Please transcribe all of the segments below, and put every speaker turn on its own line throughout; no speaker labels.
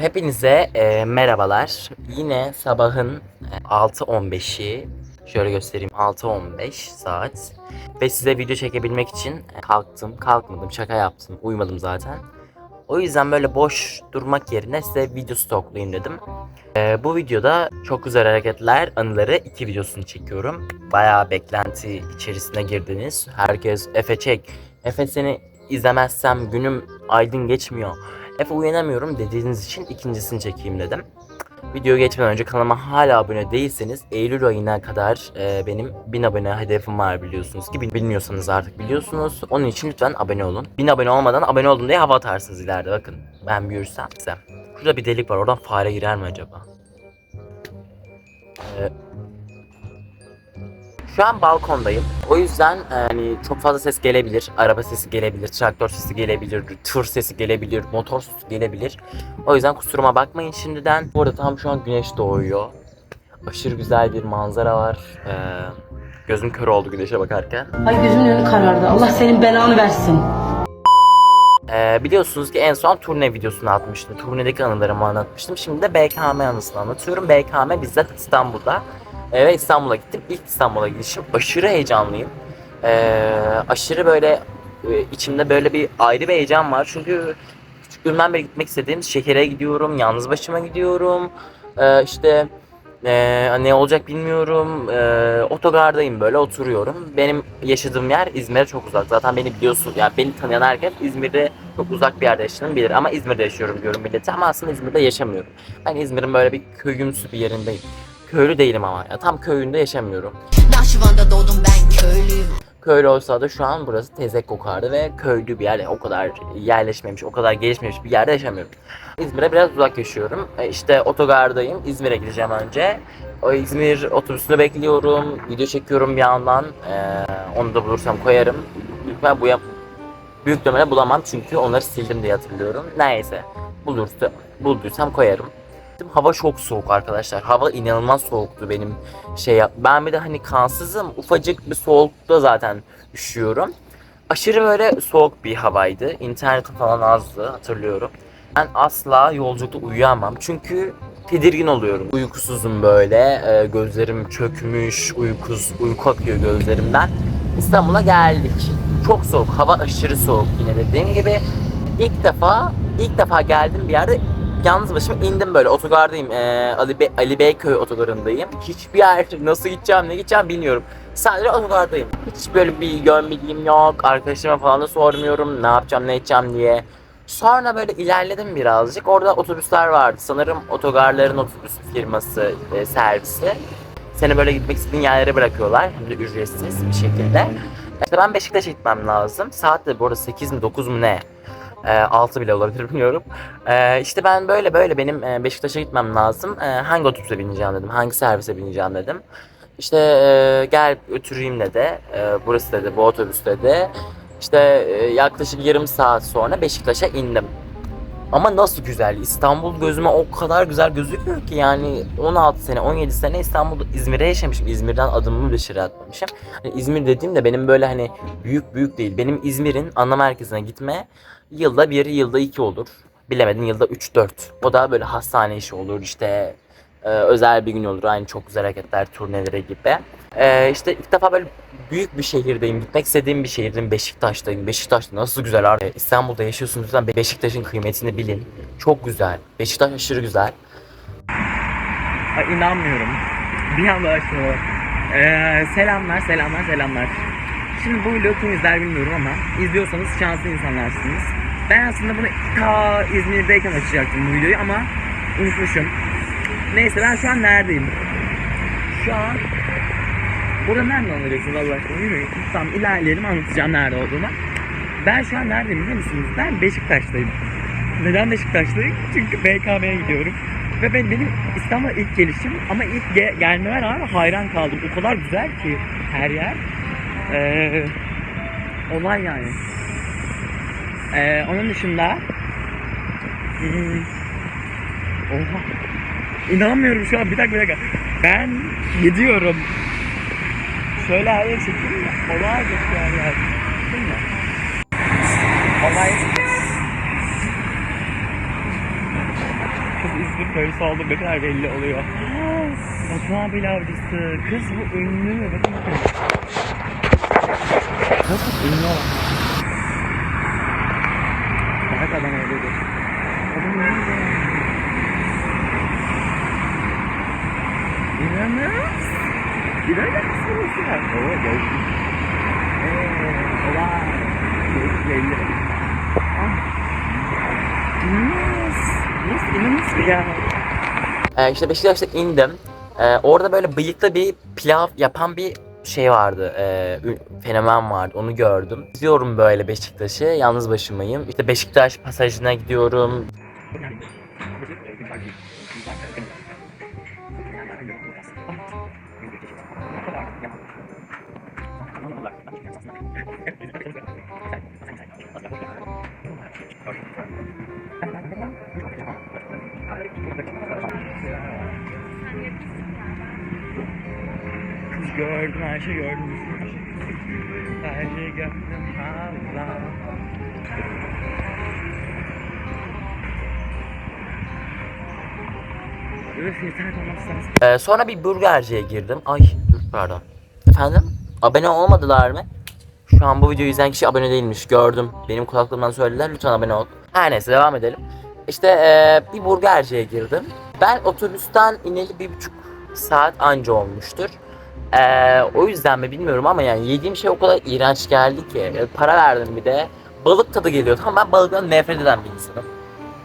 Hepinize e, merhabalar. Yine sabahın e, 6.15'i şöyle göstereyim 6.15 saat ve size video çekebilmek için e, kalktım, kalkmadım, şaka yaptım, uyumadım zaten. O yüzden böyle boş durmak yerine size video stoklayayım dedim. E, bu videoda çok güzel hareketler, anıları iki videosunu çekiyorum. Bayağı beklenti içerisine girdiniz. Herkes Efe çek. Efe seni izlemezsem günüm aydın geçmiyor. Efe uyanamıyorum dediğiniz için ikincisini çekeyim dedim. Video geçmeden önce kanalıma hala abone değilseniz Eylül ayına kadar e, benim 1000 abone hedefim var biliyorsunuz ki Bil- bilmiyorsanız artık biliyorsunuz. Onun için lütfen abone olun. 1000 abone olmadan abone oldum diye hava atarsınız ileride bakın. Ben büyürsem size. Şurada bir delik var oradan fare girer mi acaba? E, şu an balkondayım. O yüzden yani çok fazla ses gelebilir. Araba sesi gelebilir, traktör sesi gelebilir, tır sesi gelebilir, motor sesi gelebilir. O yüzden kusuruma bakmayın şimdiden. Bu arada tam şu an güneş doğuyor. Aşırı güzel bir manzara var. Ee, gözüm kör oldu güneşe bakarken.
Ay gözümün önü karardı. Allah senin belanı versin.
Ee, biliyorsunuz ki en son turne videosunu atmıştım. Turnedeki anılarımı anlatmıştım. Şimdi de BKM anısını anlatıyorum. BKM bizzat İstanbul'da. Ve İstanbul'a gittim. İlk İstanbul'a gidişim. Aşırı heyecanlıyım. Ee, aşırı böyle e, içimde böyle bir ayrı bir heyecan var. Çünkü küçüklüğümden beri gitmek istediğim şehire gidiyorum. Yalnız başıma gidiyorum. Ee, işte ee, ne olacak bilmiyorum. Ee, otogardayım böyle oturuyorum. Benim yaşadığım yer İzmir'e çok uzak. Zaten beni biliyorsun yani beni tanıyan herkes İzmir'de çok uzak bir yerde yaşadığımı bilir. Ama İzmir'de yaşıyorum diyorum millete ama aslında İzmir'de yaşamıyorum. Ben İzmir'in böyle bir köyümsü bir yerindeyim. Köylü değilim ama. Ya, tam köyünde yaşamıyorum.
Nahşıvan'da doğdum ben köylüyüm.
Köylü olsa da şu an burası tezek kokardı ve köylü bir yer o kadar yerleşmemiş, o kadar gelişmemiş bir yerde yaşamıyorum. İzmir'e biraz uzak yaşıyorum. E, İşte otogardayım. İzmir'e gideceğim önce. O İzmir otobüsünü bekliyorum. Video çekiyorum bir yandan. Ee, onu da bulursam koyarım. İhtimalle bu yap büyük ihtimalle bulamam çünkü onları sildim diye hatırlıyorum. Neyse. Bulursa, bulduysam koyarım. Hava çok soğuk arkadaşlar. Hava inanılmaz soğuktu benim şey yap. Ben bir de hani kansızım. Ufacık bir soğukta zaten üşüyorum. Aşırı böyle soğuk bir havaydı. İnternetim falan azdı hatırlıyorum. Ben asla yolculukta uyuyamam. Çünkü tedirgin oluyorum. Uykusuzum böyle. e, gözlerim çökmüş. Uykus, uyku akıyor gözlerimden. İstanbul'a geldik. Çok soğuk. Hava aşırı soğuk yine dediğim gibi. İlk defa ilk defa geldim bir yerde yalnız başıma indim böyle otogardayım. Ee, Ali, Bey, Ali Beyköy otogarındayım. Hiçbir yer nasıl gideceğim ne gideceğim bilmiyorum. Sadece otogardayım. Hiç böyle bir yön yok. Arkadaşıma falan da sormuyorum ne yapacağım ne edeceğim diye. Sonra böyle ilerledim birazcık. Orada otobüsler vardı. Sanırım otogarların otobüs firması e, servisi. Seni böyle gitmek istediğin yerlere bırakıyorlar. Hem de ücretsiz bir şekilde. İşte ben Beşiktaş'a gitmem lazım. Saat de bu arada 8 mi 9 mu ne? E, 6 bile olabilir bilmiyorum. E, işte ben böyle böyle benim e, Beşiktaş'a gitmem lazım. E, hangi otobüse bineceğim dedim. Hangi servise bineceğim dedim. İşte e, gel götüreyim dedi. E, burası dedi bu otobüs dedi. İşte e, yaklaşık yarım saat sonra Beşiktaş'a indim. Ama nasıl güzel. İstanbul gözüme o kadar güzel gözüküyor ki yani 16 sene 17 sene İstanbul'da İzmir'e yaşamışım. İzmir'den adımımı dışarı atmamışım. Hani İzmir dediğim de benim böyle hani büyük büyük değil. Benim İzmir'in ana merkezine gitme yılda bir yılda iki olur. Bilemedin yılda 3-4. O da böyle hastane işi olur işte e, özel bir gün olur. Aynı çok güzel hareketler turneleri gibi. E, işte ilk defa böyle büyük bir şehirdeyim. Gitmek istediğim bir şehirdeyim. Beşiktaş'tayım. Beşiktaş'ta nasıl güzel abi. İstanbul'da yaşıyorsunuz lütfen Beşiktaş'ın kıymetini bilin. Çok güzel. Beşiktaş aşırı güzel. Ay inanmıyorum. Bir anda açmıyor. Ee, selamlar, selamlar, selamlar. Şimdi bu vlogu kim izler bilmiyorum ama izliyorsanız şanslı insanlarsınız. Ben aslında bunu ta İzmir'deyken açacaktım bu videoyu ama unutmuşum. Neyse ben şu an neredeyim? Şu an Burada nereden anlayacaksınız Allah aşkına? Yürüyün. Tamam ilerleyelim anlatacağım nerede olduğumu. Ben şu an neredeyim biliyor musunuz? Ben Beşiktaş'tayım. Neden Beşiktaş'tayım? Çünkü BKM'ye gidiyorum. Ve ben, benim İstanbul'a ilk gelişim ama ilk ge- gelmeme rağmen hayran kaldım. O kadar güzel ki her yer. Ee, olay yani. Ee, onun dışında hmm, Oha. İnanmıyorum şu an. Bir dakika bir dakika. Ben gidiyorum. Şöyle her yer çekeyim mi? Olay geçiyor. Değil mi? Olay İzmir köylüsü olduğu ne kadar belli oluyor. Batuhan pilavcısı. Kız bu ünlü? Bakın bakın. Kız ünlü olan. Bak adam öyledir. Adam öyledir. İnanılmaz. İnanılmaz. Oo gördüm. Eee, olay. Belli. Yes. Yes, inanılmaz ya. Ee, işte Beşiktaş'ta indim. Ee, orada böyle bıyıklı bir pilav yapan bir şey vardı. Ü- fenomen vardı. Onu gördüm. Gidiyorum böyle Beşiktaş'ı. Yalnız başımayım. İşte Beşiktaş pasajına gidiyorum. Gördüm, her şey gördüm. Her şey gördüm, Ee, sonra bir burgerciye girdim. Ay dur pardon. Efendim? Abone olmadılar mı? Şu an bu videoyu izleyen kişi abone değilmiş. Gördüm. Benim kulaklığımdan söylediler. Lütfen abone ol. Her neyse devam edelim. İşte ee, bir burgerciye girdim. Ben otobüsten ineli bir buçuk saat anca olmuştur. Ee, o yüzden mi bilmiyorum ama yani yediğim şey o kadar iğrenç geldi ki. E, para verdim bir de. Balık tadı geliyor. Tamam ben balıktan nefret eden bir insanım.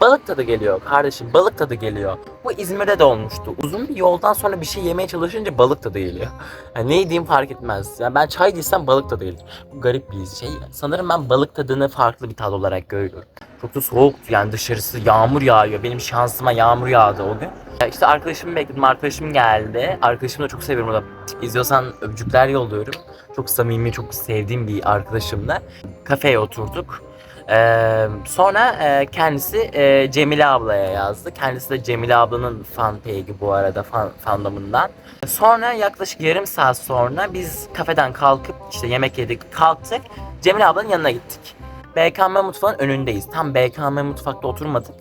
Balık tadı geliyor kardeşim. Balık tadı geliyor. Bu İzmir'de de olmuştu. Uzun bir yoldan sonra bir şey yemeye çalışınca balık tadı geliyor. Yani ne yediğim fark etmez. Yani ben çay değilsem balık tadı gelir. Bu garip bir şey. Sanırım ben balık tadını farklı bir tad olarak görüyorum. Çok da soğuktu yani dışarısı yağmur yağıyor. Benim şansıma yağmur yağdı o gün. Ya İşte arkadaşımı bekledim. Arkadaşım geldi. Arkadaşımı da çok seviyorum. O da izliyorsan öpücükler yolluyorum. Çok samimi, çok sevdiğim bir arkadaşımla. Kafeye oturduk. Ee, sonra e, kendisi e, Cemile ablaya yazdı. Kendisi de Cemile ablanın fan page'i bu arada fan, fandomundan. Sonra yaklaşık yarım saat sonra biz kafeden kalkıp işte yemek yedik kalktık. Cemile ablanın yanına gittik. BKM mutfağın önündeyiz. Tam BKM mutfakta oturmadık.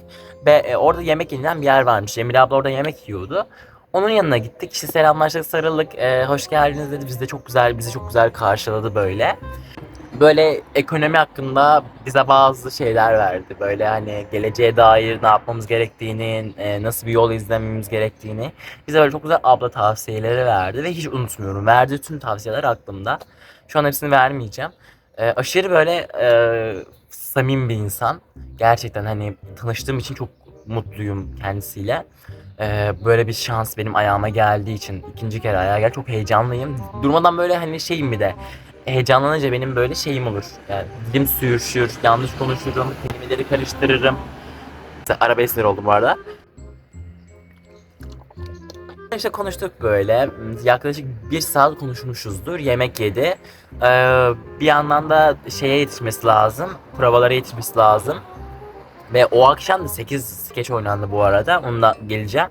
Ve e, orada yemek yenilen bir yer varmış. Cemile abla orada yemek yiyordu. Onun yanına gittik. İşte selamlaştık, sarıldık. E, hoş geldiniz dedi. Biz de çok güzel, bizi çok güzel karşıladı böyle böyle ekonomi hakkında bize bazı şeyler verdi. Böyle hani geleceğe dair ne yapmamız gerektiğini, e, nasıl bir yol izlememiz gerektiğini bize böyle çok güzel abla tavsiyeleri verdi ve hiç unutmuyorum. Verdiği tüm tavsiyeler aklımda. Şu an hepsini vermeyeceğim. E, aşırı böyle e, samimi bir insan. Gerçekten hani tanıştığım için çok mutluyum kendisiyle. E, böyle bir şans benim ayağıma geldiği için ikinci kere ayağa gel çok heyecanlıyım. Durmadan böyle hani şeyim bir de heyecanlanınca benim böyle şeyim olur. Yani dilim sürüşür, yanlış konuşurum, kelimeleri karıştırırım. Arabeskler oldu bu arada. İşte konuştuk böyle. Yaklaşık bir saat konuşmuşuzdur. Yemek yedi. Ee, bir yandan da şeye yetişmesi lazım. Provalara yetişmesi lazım. Ve o akşam da 8 skeç oynandı bu arada. Onunla geleceğim.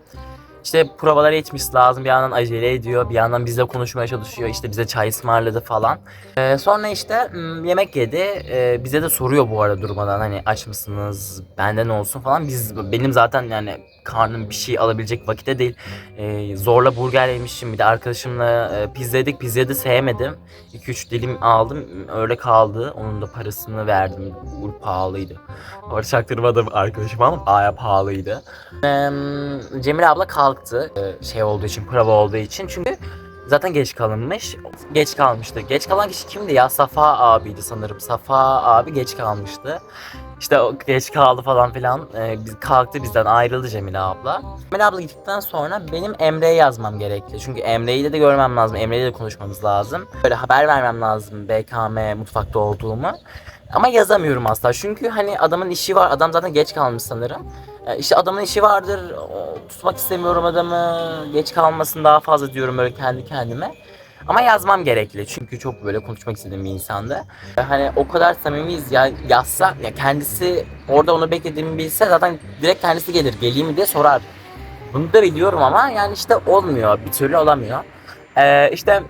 İşte provalara yetişmesi lazım. Bir yandan acele ediyor. Bir yandan bizle konuşmaya çalışıyor. İşte bize çay ısmarladı falan. Ee, sonra işte m, yemek yedi. Ee, bize de soruyor bu arada durmadan hani aç mısınız? Benden olsun falan. Biz benim zaten yani karnım bir şey alabilecek vakitte değil. Ee, zorla burger yemişim. Bir de arkadaşımla e, pizza yedik. Pizzayı da sevmedim. 2-3 dilim aldım. Öyle kaldı. Onun da parasını verdim. Bu pahalıydı. Orada çaktırmadım arkadaşım ama baya pahalıydı. Ee, Cemile abla kalktı. Ee, şey olduğu için, prova olduğu için. Çünkü zaten geç kalınmış. Geç kalmıştı. Geç kalan kişi kimdi ya? Safa abiydi sanırım. Safa abi geç kalmıştı. İşte o geç kaldı falan filan. Ee, kalktı bizden ayrıldı Cemile abla. Cemile abla gittikten sonra benim Emre'ye yazmam gerekli. Çünkü Emre'yi de, de görmem lazım. Emre'yle de konuşmamız lazım. Böyle haber vermem lazım BKM mutfakta olduğumu. Ama yazamıyorum asla. Çünkü hani adamın işi var. Adam zaten geç kalmış sanırım. Ee, işte adamın işi vardır. o- Tutmak istemiyorum adamı. Geç kalmasın daha fazla diyorum böyle kendi kendime. Ama yazmam gerekli çünkü çok böyle konuşmak istediğim bir insandı. Hani o kadar samimiyiz ya yazsa ya kendisi orada onu beklediğimi bilse zaten direkt kendisi gelir geleyim diye sorar. Bunu da biliyorum ama yani işte olmuyor bir türlü olamıyor. Ee, işte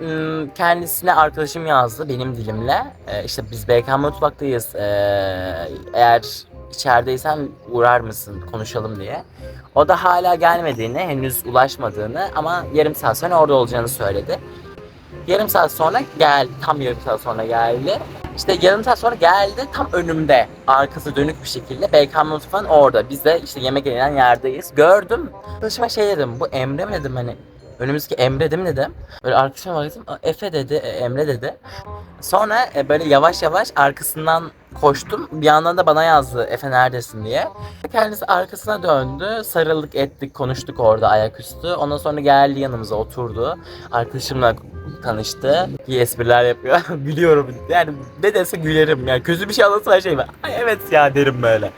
kendisine arkadaşım yazdı benim dilimle. Ee, işte biz BK Mutfak'tayız. Ee, eğer içerideysen uğrar mısın konuşalım diye. O da hala gelmediğini, henüz ulaşmadığını ama yarım saat sonra orada olacağını söyledi. Yarım saat sonra gel, tam yarım saat sonra geldi. İşte yarım saat sonra geldi, tam önümde. Arkası dönük bir şekilde. BKM mutfağın orada. Biz de işte yemek yenen yerdeyiz. Gördüm. Arkadaşıma şey dedim, bu Emre mi dedim hani. Önümüzdeki Emre değil mi dedim. Böyle arkadaşıma baktım, "Aa, Efe dedi, e, Emre dedi. Sonra e, böyle yavaş yavaş arkasından koştum. Bir yandan da bana yazdı Efe neredesin diye. Kendisi arkasına döndü. Sarıldık ettik konuştuk orada ayaküstü. Ondan sonra geldi yanımıza oturdu. Arkadaşımla tanıştı. İyi espriler yapıyor. Gülüyorum. Yani ne dese gülerim. Yani kötü bir şey anlatsa şey ben. Ay evet ya derim böyle.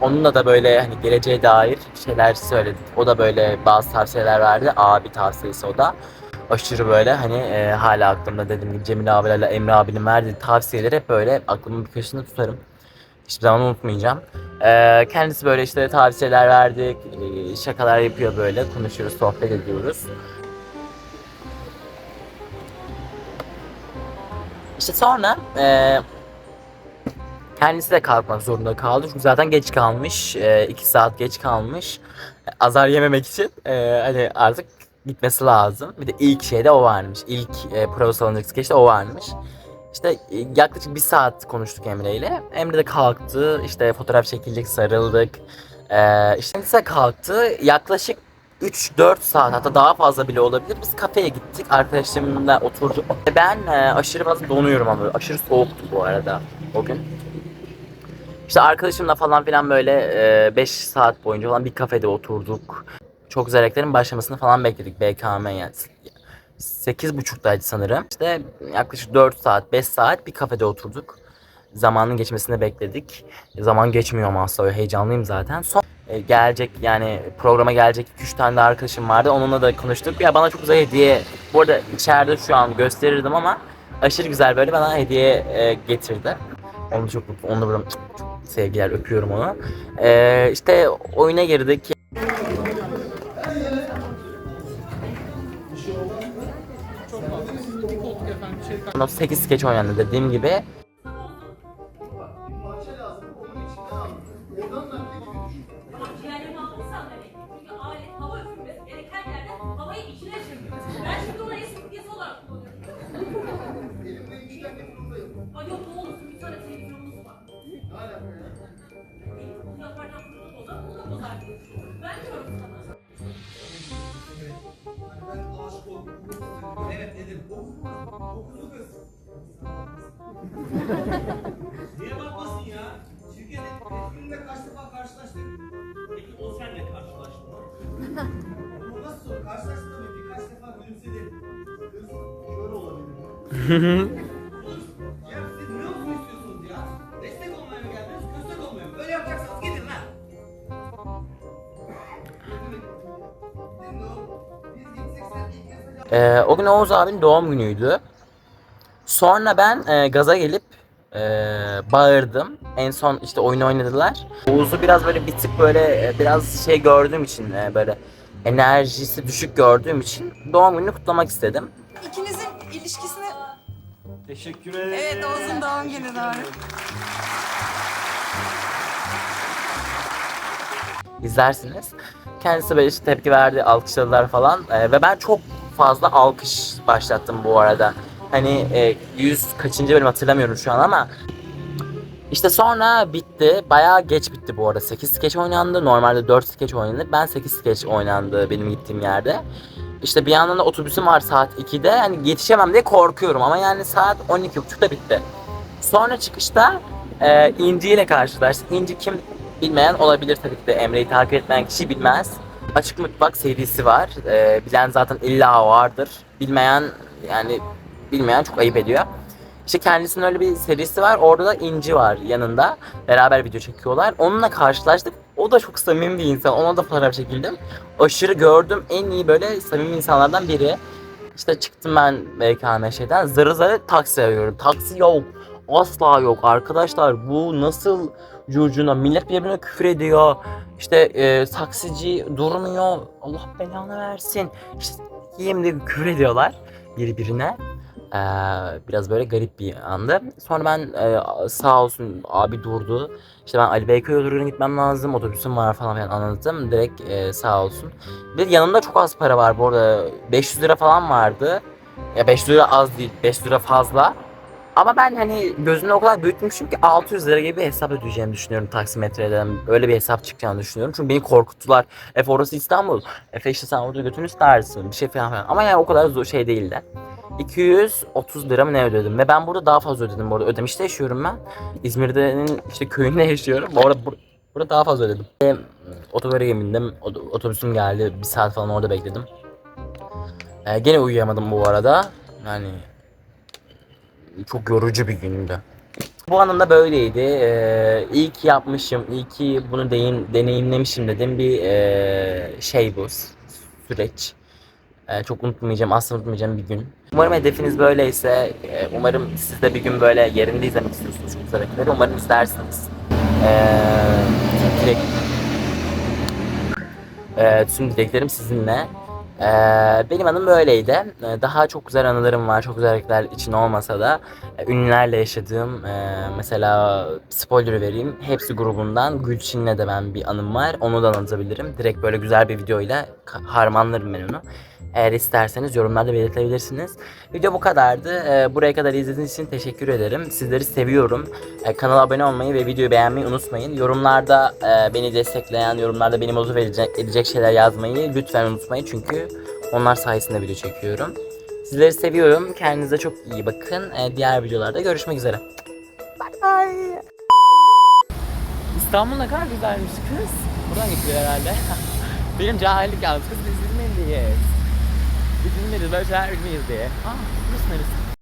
Onunla da böyle hani geleceğe dair şeyler söyledik. O da böyle bazı tavsiyeler verdi. Abi tavsiyesi o da aşırı böyle hani e, hala aklımda dediğim gibi Cemil abilerle Emre abinin verdiği tavsiyeleri hep böyle aklımın bir köşesinde tutarım. Hiçbir zaman unutmayacağım. E, kendisi böyle işte tavsiyeler verdik, e, şakalar yapıyor böyle, konuşuyoruz, sohbet ediyoruz. İşte sonra e, kendisi de kalkmak zorunda kaldı. Çünkü zaten geç kalmış. 2 saat geç kalmış. E, Azar yememek için e, hani artık gitmesi lazım. Bir de ilk şeyde o varmış. İlk e, prova salınacak skeçte o varmış. İşte e, yaklaşık bir saat konuştuk Emre ile. Emre de kalktı. İşte fotoğraf çekilecek sarıldık. E, işte kalktı. Yaklaşık 3-4 saat hatta daha fazla bile olabilir. Biz kafeye gittik. Arkadaşlarımla oturduk. Ben e, aşırı fazla donuyorum ama böyle aşırı soğuktu bu arada o gün. İşte arkadaşımla falan filan böyle 5 saat boyunca falan bir kafede oturduk. Çok güzel renklerin başlamasını falan bekledik BKM yani. 8.30'daydı sanırım. İşte yaklaşık 4 saat, 5 saat bir kafede oturduk. Zamanın geçmesini bekledik. Zaman geçmiyor ama asla heyecanlıyım zaten. Son e, gelecek yani programa gelecek 2-3 tane de arkadaşım vardı. Onunla da konuştuk. Ya bana çok güzel hediye. Bu arada içeride şu an gösterirdim ama aşırı güzel böyle bana hediye e, getirdi. Onu çok mutlu. Onu da buradan çok sevgiler öpüyorum onu. E, işte oyuna girdik. Ondan 8 skeç oynandı dediğim gibi.
Niye bakmasın ya? Şirket etkinliğinde kaç defa karşılaştık? Peki o senle karşılaştı mı? Bu nasıl soru? Karşılaştı tabii. Birkaç defa gülümsedi. Kız olabilir. ya siz ne olsun istiyorsunuz ya? Destek olmaya mı geldiniz? Köstek olmaya mı? Böyle yapacaksanız gidin
Ee, o gün Oğuz abinin doğum günüydü. Sonra ben e, gaza gelip e, bağırdım. En son işte oyun oynadılar. Oğuz'u biraz böyle bir tık böyle e, biraz şey gördüğüm için e, böyle enerjisi düşük gördüğüm için doğum gününü kutlamak istedim.
İkinizin ilişkisini...
Teşekkür ederim.
Evet Oğuz'un doğum günü doğru.
izlersiniz. Kendisi böyle işte tepki verdi, alkışladılar falan Ee, ve ben çok fazla alkış başlattım bu arada. Hani e, yüz kaçıncı bölüm hatırlamıyorum şu an ama işte sonra bitti. Bayağı geç bitti bu arada. 8 skeç oynandı. Normalde 4 skeç oynanır. Ben 8 skeç oynandı benim gittiğim yerde. İşte bir yandan da otobüsüm var saat 2'de. Hani yetişemem diye korkuyorum ama yani saat 12.30'da bitti. Sonra çıkışta e, İnci ile karşılaştık. İnci kim bilmeyen olabilir tabii ki de Emre'yi takip etmeyen kişi bilmez. Açık Mutfak serisi var. E, bilen zaten illa vardır. Bilmeyen yani bilmeyen çok ayıp ediyor. İşte kendisinin öyle bir serisi var. Orada da İnci var yanında. Beraber video çekiyorlar. Onunla karşılaştık. O da çok samimi bir insan. Ona da fotoğraf çekildim. Aşırı gördüm. En iyi böyle samimi insanlardan biri. İşte çıktım ben BKM şeyden. Zırı zırı taksi arıyorum. Taksi yok. Asla yok. Arkadaşlar bu nasıl curcuna? Millet birbirine küfür ediyor. İşte e, taksici durmuyor. Allah belanı versin. İşte diye küfür ediyorlar birbirine. Ee, biraz böyle garip bir andı. Sonra ben e, sağ olsun abi durdu. İşte ben Ali Beyköy yoluna gitmem lazım. Otobüsüm var falan filan anlattım. Direkt e, sağ olsun. Bir yanımda çok az para var bu arada. 500 lira falan vardı. Ya 500 lira az değil. 500 lira fazla. Ama ben hani gözümde o kadar büyütmüşüm ki 600 lira gibi bir hesap ödeyeceğimi düşünüyorum taksimetreden. Öyle bir hesap çıkacağını düşünüyorum. Çünkü beni korkuttular. Efe orası İstanbul. Efe işte sen orada götünü istersin. Bir şey falan filan. Ama yani o kadar zor şey değildi. 230 lira mı ne ödedim ve ben burada daha fazla ödedim. Bu arada ödemişte yaşıyorum ben. İzmir'de'nin işte köyünde yaşıyorum. Bu arada bur- burada daha fazla ödedim. Ve otogara bindim. Ot- Otobüsüm geldi. Bir saat falan orada bekledim. Ee, gene uyuyamadım bu arada. Yani çok yorucu bir gündü. Bu anımda böyleydi. Ee, iyi ki yapmışım, iyi ki bunu deyim, deneyimlemişim dedim bir ee, şey bu süreç. Ee, çok unutmayacağım, asla unutmayacağım bir gün. Umarım hedefiniz böyleyse, e, umarım siz de bir gün böyle yerinde izlemek istiyorsunuz bu hareketleri. Umarım izlersiniz. Ee, dilek, ee, tüm dileklerim sizinle. Ee, benim anım böyleydi. Ee, daha çok güzel anılarım var. Çok güzel hareketler için olmasa da e, ünlülerle yaşadığım e, mesela spoiler vereyim. Hepsi grubundan Gülçin'le de ben bir anım var. Onu da anlatabilirim. Direkt böyle güzel bir videoyla harmanlarım ben onu. Eğer isterseniz yorumlarda belirtebilirsiniz. Video bu kadardı. Ee, buraya kadar izlediğiniz için teşekkür ederim. Sizleri seviyorum. Ee, kanala abone olmayı ve videoyu beğenmeyi unutmayın. Yorumlarda e, beni destekleyen, yorumlarda beni motive edecek, edecek şeyler yazmayı lütfen unutmayın. Çünkü onlar sayesinde video çekiyorum. Sizleri seviyorum. Kendinize çok iyi bakın. Ee, diğer videolarda görüşmek üzere. Bye bye. İstanbul ne kadar güzelmiş kız. Buradan gidiyor herhalde. Benim cahillik yalnız kız biz İzmirliyiz. Biz İzmirliyiz böyle şeyler bilmeyiz diye. Aa burası neresi?